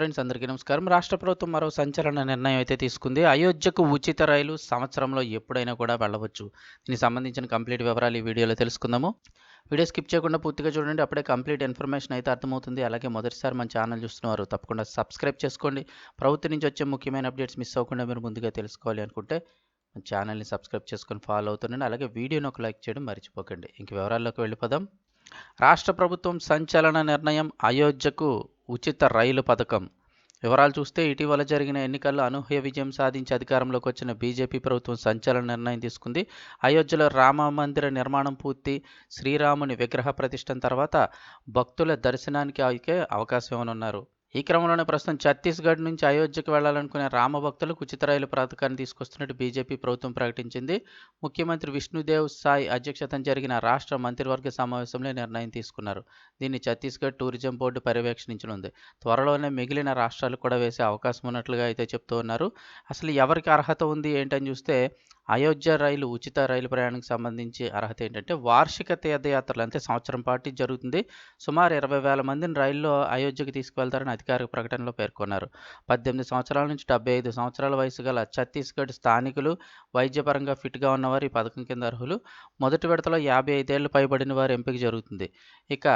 Friends అందరికీ నమస్కారం. రాష్ట్ర ప్రభుత్వం మరో సంచలన నిర్ణయం అయితే తీసుకుంది. అయోధ్యకు ఉచిత రైలు సంవత్సరంలో ఎప్పుడైనా కూడా వెళ్ళవచ్చు. దీనికి సంబంధించిన కంప్లీట్ వివరాలు ఈ వీడియోలో తెలుసుకుందాము. వీడియో స్కిప్ చేయకుండా పూర్తిగా చూడండి. అప్పుడే కంప్లీట్ ఇన్ఫర్మేషన్ అయితే అర్థమవుతుంది. అలాగే మొదటిసారి మన ఛానల్ చూస్తున్నవారు తప్పకుండా సబ్స్క్రైబ్ చేసుకోండి. ప్రభుత్వం నుంచి వచ్చే ముఖ్యమైన అప్డేట్స్ మిస్ అవ్వకుండా మీరు ముందుగా తెలుసుకోవాలి అనుకుంటే మన ఛానల్ని సబ్స్క్రైబ్ చేసుకొని ఫాలో అవుతుండండి. అలాగే వీడియోని ఒక లైక్ చేయడం మర్చిపోకండి. ఇంక వివరాల్లోకి వెళ్ళిపోదాం. రాష్ట్ర ప్రభుత్వం సంచలన నిర్ణయం అయోధ్యకు ఉచిత రైలు పథకం. వివరాలు చూస్తే ఇటీవల జరిగిన ఎన్నికల్లో అనూహ్య విజయం సాధించి అధికారంలోకి వచ్చిన బీజేపీ ప్రభుత్వం సంచలన నిర్ణయం తీసుకుంది. అయోధ్యలో రామ మందిర నిర్మాణం పూర్తి శ్రీరాముని విగ్రహ ప్రతిష్టం తర్వాత భక్తుల దర్శనానికి అవకాశం ఇవ్వనున్నారు. ఈ క్రమంలోనే ప్రస్తుతం ఛత్తీస్గఢ్ నుంచి అయోధ్యకు వెళ్ళాలనుకునే రామ భక్తులకు ఉచిత రైలు పథకాన్ని తీసుకొస్తున్నట్టు బీజేపీ ప్రభుత్వం ప్రకటించింది. ముఖ్యమంత్రి విష్ణుదేవ్ సాయి అధ్యక్షతన జరిగిన రాష్ట్ర మంత్రివర్గ సమావేశంలో నిర్ణయం తీసుకున్నారు. దీన్ని ఛత్తీస్గఢ్ టూరిజం బోర్డు పర్యవేక్షించనుంది. త్వరలోనే మిగిలిన రాష్ట్రాలు కూడా వేసే అవకాశం ఉన్నట్లుగా అయితే చెప్తూ ఉన్నారు. అసలు ఎవరికి అర్హత ఉంది ఏంటని చూస్తే అయోధ్య రైలు ఉచిత రైలు ప్రయాణానికి సంబంధించి అర్హత ఏంటంటే వార్షిక తీర్థయాత్రలు అంటే సంవత్సరం పాటు జరుగుతుంది. సుమారు ఇరవై వేల మందిని రైల్లో అయోధ్యకు తీసుకువెళ్తారని అధికారిక ప్రకటనలో పేర్కొన్నారు. పద్దెనిమిది సంవత్సరాల నుంచి డెబ్బై ఐదు సంవత్సరాల వయసు గల ఛత్తీస్గఢ్ స్థానికులు వైద్యపరంగా ఫిట్గా ఉన్నవారు ఈ పథకం కింద అర్హులు. మొదటి విడతలో యాభై ఐదేళ్ళు పైబడిన వారు ఎంపిక జరుగుతుంది. ఇక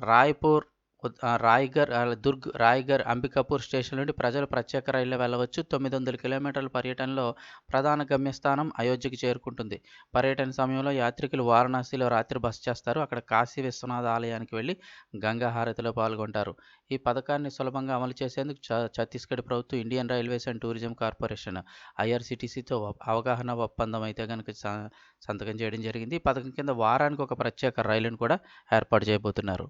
రాయ్పూర్ రాయ్గర్ దుర్గ్ రాయ్గర్ అంబికాపూర్ స్టేషన్ నుండి ప్రజలు ప్రత్యేక రైల్లో వెళ్ళవచ్చు. తొమ్మిది వందల కిలోమీటర్ల పర్యటనలో ప్రధాన గమ్యస్థానం అయోధ్యకు చేరుకుంటుంది. పర్యటన సమయంలో యాత్రికులు వారణాసిలో రాత్రి బస చేస్తారు. అక్కడ కాశీ విశ్వనాథ ఆలయానికి వెళ్ళి గంగా హారతిలో పాల్గొంటారు. ఈ పథకాన్ని సులభంగా అమలు చేసేందుకు ఛత్తీస్గఢ్ ప్రభుత్వం Indian railways and tourism corporation ఐఆర్సిటీసీతో అవగాహన ఒప్పందం అయితే కనుక సంతకం చేయడం జరిగింది. ఈ పథకం కింద వారానికి ఒక ప్రత్యేక రైలును కూడా ఏర్పాటు చేయబోతున్నారు.